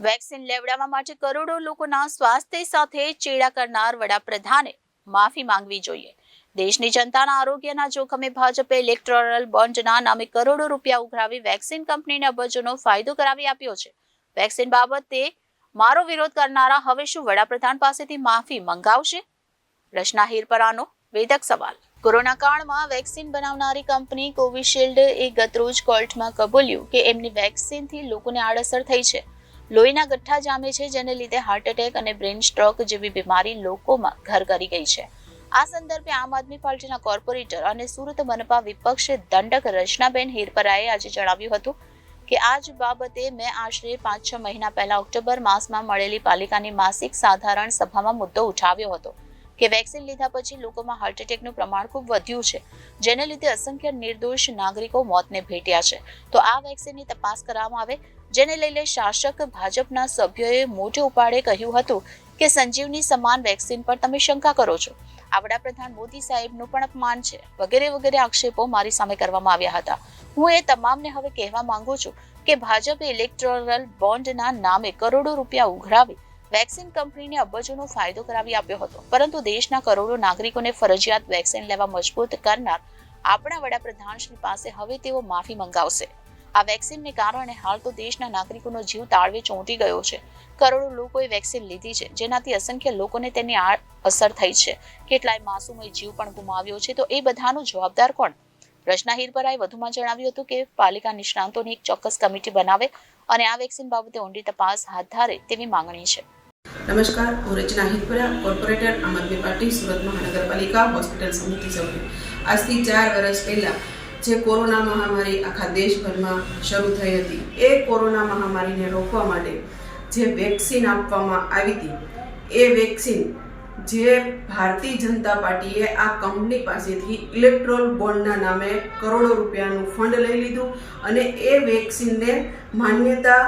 Vaccine લેવડાવવા માટે કરોડો લોકોના સ્વાસ્થ્ય સાથે ચેડા કરનાર વડાપ્રધાને માફી માંગવી જોઈએ. દેશની જનતાના આરોગ્યના જોખમે ભાજપે ઇલેક્ટોરલ બોન્ડના નામે કરોડો રૂપિયા ઉઘરાવી વેક્સિન કંપનીને અબજોનો ફાયદો કરાવી આપ્યો છે. વેક્સિન બાબતે મારો વિરોધ કરનારા હવે શું વડાપ્રધાન પાસેથી માફી મંગાવશે? રચના હિરપરાનો વેદક સવાલ. કોરોના કાળમાં વેક્સિન બનાવનારી કંપની કોવિશિલ્ડ એ ગતરોજ કોર્ટમાં કબૂલ્યું કે એમની વેક્સિનથી લોકોને આડઅસર થઈ છે. લોહીના ગઠ્ઠા જામે છે, જેને લીધે હાર્ટ એટેક અને બ્રેન સ્ટ્રોક જેવી બીમારી લોકોમાં ઘર કરી ગઈ છે. આ સંદર્ભે આમ આદમી પાર્ટીના કોર્પોરેટર અને સુરત મનપા વિપક્ષે દંડક રચનાબેન હિરપરાએ આજે જણાવ્યું હતું કે આ જ બાબતે મેં આશરે પાંચ છ મહિના પહેલા ઓક્ટોબર માસમાં મળેલી પાલિકાની માસિક સાધારણ સભામાં મુદ્દો ઉઠાવ્યો હતો. કે વેક્સિન લીધા પછી લોકોમાં હાર્ટ એટેકનું પ્રમાણ ખૂબ વધ્યું છે, જેને લીધે અસંખ્ય નિર્દોષ નાગરિકો મોતને ભેટ્યા છે. તો આ વેક્સિનની તપાસ કરવામાં આવે, જેને લઈને શાસક ભાજપના સભ્યોએ મોટે ઉપાડે કહ્યું હતું કે સંજીવની સમાન વેક્સિન પર તમે શંકા કરો છો. આ વડાપ્રધાન મોદી સાહેબનું પણ અપમાન છે, વગેરે વગેરે આક્ષેપો મારી સામે કરવામાં આવ્યા હતા. હું એ તમામને હવે કહેવા માંગુ છું કે ભાજપે ઇલેક્ટોરલ બોન્ડના નામે કરોડો રૂપિયા ઉઘરાવી વેક્સિન કંપનીને અબજોનો ફાયદો કરાવી આપ્યો હતો. પરંતુ દેશના કરોડો નાગરિકોને ફરજિયાત વેક્સિન લેવા મજબૂત કરનાર આપણા વડાપ્રધાનશ્રી પાસે હવે તેઓ માફી મંગાવશે. આ વેક્સિનને કારણે હાલ તો દેશના નાગરિકોનો જીવ તાળવે ચોંટી ગયો છે. કરોડો લોકોએ વેક્સિન લીધી છે, જેનાથી અસંખ્ય લોકોને તેની અસર થઈ છે. કેટલાય માસુમોએ જીવ પણ ગુમાવ્યો છે, તો એ બધાનો જવાબદાર કોણ? રચના હિરપરાએ વધુમાં જણાવ્યું હતું કે પાલિકા નિષ્ણાંતોની એક ચોક્કસ કમિટી બનાવે અને આ વેક્સિન બાબતે ઊંડી તપાસ હાથ ધરે તેવી માંગણી છે. નમસ્કાર, હું રચના હિતપુરા, કોર્પોરેટર આમ આદમી પાર્ટી, સુરત મહાનગરપાલિકા, હોસ્પિટલ સમિતિ સભ્ય. આજથી ચાર વર્ષ પહેલા જે કોરોના મહામારી આખા દેશભરમાં શરૂ થઈ હતી, એ કોરોના મહામારીને રોકવા માટે જે વેક્સિન આપવામાં આવી હતી, એ વેક્સિન જે ભારતીય જનતા પાર્ટીએ આ કંપની પાસેથી ઇલેક્ટ્રોલ બોન્ડના નામે કરોડો રૂપિયાનું ફંડ લઈ લીધું અને એ વેક્સિનને માન્યતા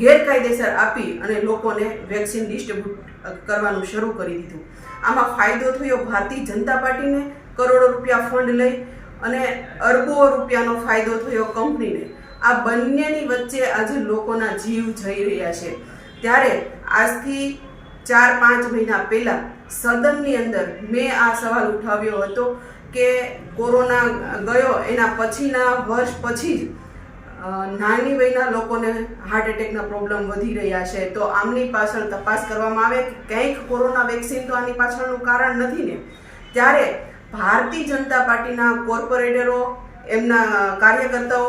ગેરકાયદેસર આપી અને લોકોને વેક્સિન ડિસ્ટ્રીબ્યુટ કરવાનું શરૂ કરી દીધું. આમાં ફાયદો થયો ભારતીય જનતા પાર્ટીને કરોડો રૂપિયા ફંડ લઈ અને અરબો રૂપિયાનો ફાયદો થયો કંપનીને. આ બંનેની વચ્ચે આજે લોકોના જીવ જઈ રહ્યા છે. ત્યારે આજથી ચાર પાંચ મહિના પહેલાં સદનની અંદર મેં આ સવાલ ઉઠાવ્યો હતો કે કોરોના ગયો એના પછીના વર્ષ પછી જ નાની વયના લોકોને હાર્ટ એટેકના પ્રોબ્લેમ વધી રહ્યા છે. તો આમની પાછળ તપાસ કરવામાં આવે કે કંઈક કોરોના વેક્સિન તો આની પાછળનું કારણ નથી ને? ત્યારે ભારતીય જનતા પાર્ટીના કોર્પોરેટરો, એમના કાર્યકર્તાઓ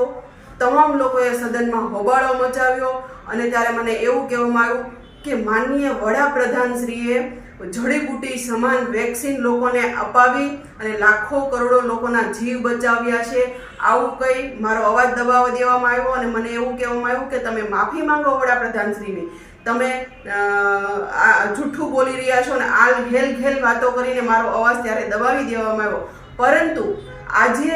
તમામ લોકોએ સદનમાં હોબાળો મચાવ્યો અને ત્યારે મને એવું કહેવામાં આવ્યું કે માનનીય વડાપ્રધાનશ્રીએ જડીબુટી સમાન વેક્સિન લોકોને અપાવી અને લાખો કરોડો લોકોના જીવ બચાવ્યા છે. આવું કંઈ મારો અવાજ દબાવવા દેવામાં આવ્યો અને મને એવું કહેવામાં આવ્યું કે તમે માફી માંગો વડાપ્રધાનશ્રીની. તમે જૂઠું બોલી રહ્યા છો અને આ ઘેલ ઘેલ વાતો કરીને મારો અવાજ ત્યારે દબાવી દેવામાં આવ્યો. પરંતુ આજે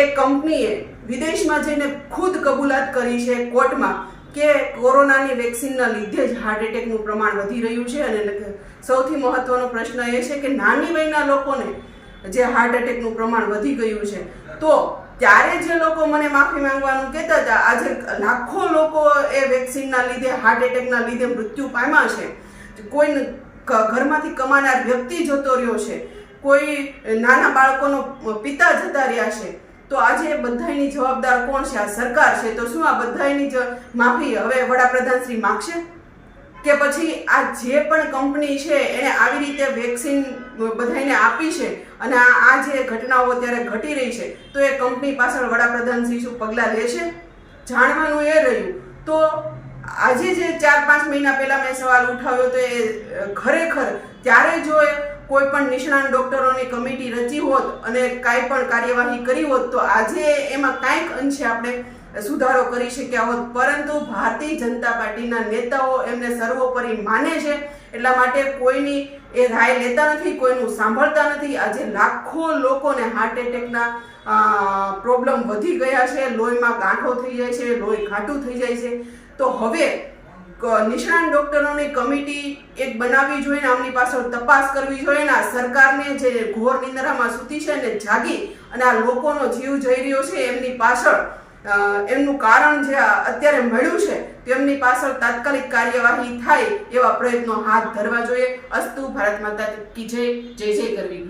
એ કંપનીએ વિદેશમાં જઈને ખુદ કબૂલાત કરી છે કોર્ટમાં. કે કોરોનાની વેક્સિનના લીધે જ હાર્ટ એટેકનું પ્રમાણ વધી રહ્યું છે અને સૌથી મહત્વનો પ્રશ્ન એ છે કે નાની વયના લોકોને જે હાર્ટ એટેકનું પ્રમાણ વધી ગયું છે. તો ત્યારે જે લોકો મને માફી માંગવાનું કહેતા હતા, આજે લાખો લોકો એ વેક્સિનના લીધે હાર્ટ એટેકના લીધે મૃત્યુ પામ્યા છે. કોઈ ઘરમાંથી કમાનાર વ્યક્તિ જતો રહ્યો છે. કોઈ નાના બાળકોનો પિતા જતા રહ્યા છે. તો આજે બધાની જવાબદાર કોણ છે? આ સરકાર છે. તો શું આ બધાયની જ માફી હવે વડાપ્રધાન શ્રી માગશે? કે પછી આ જે પણ કંપની છે એને આવી રીતે વેક્સિન બધાને આપી છે અને આ આ જે ઘટનાઓ અત્યારે ઘટી રહી છે, તો એ કંપની પાછળ વડાપ્રધાન શ્રી શું પગલાં લેશે? જાણવાનું એ રહ્યું. તો આજે જે ચાર પાંચ મહિના પહેલા મેં સવાલ ઉઠાવ્યો તો એ ખરેખર ત્યારે જો એ કોઈ પણ નિષ્ણાંત ડોક્ટરોની કમિટી રચી હોત અને કાંઈ પણ કાર્યવાહી કરી હોત, તો આજે એમાં કાંઈક અંશે આપણે સુધારો કરી શક્યા હોત. પરંતુ ભારતીય જનતા પાર્ટીના નેતાઓ એમને સર્વોપરી માને છે. એટલા માટે કોઈની એ રાય લેતા નથી, કોઈનું સાંભળતા નથી. આજે લાખો લોકોને હાર્ટ એટેકના પ્રોબ્લેમ વધી ગયા છે. લોહીમાં ગાંઠો થઈ જાય છે, લોહી ઘાટું થઈ જાય છે. તો હવે નિષ્ણાંત ડોક્ટરોની કમિટી એક બનાવવી જોઈએ ને આમની પાછળ તપાસ કરવી જોઈએ ને આ સરકારને જે ઘોર નિંદ્રામાં સૂતી છે ને જાગી અને આ લોકોનો જીવ જઈ રહ્યો છે એમની પાછળ એમનું કારણ જે અત્યારે મળ્યું છે તેમની પાછળ તાત્કાલિક કાર્યવાહી થાય એવા પ્રયત્નો હાથ ધરવા જોઈએ. અસ્તુ ભારત માતા કી જય જય જય કરવી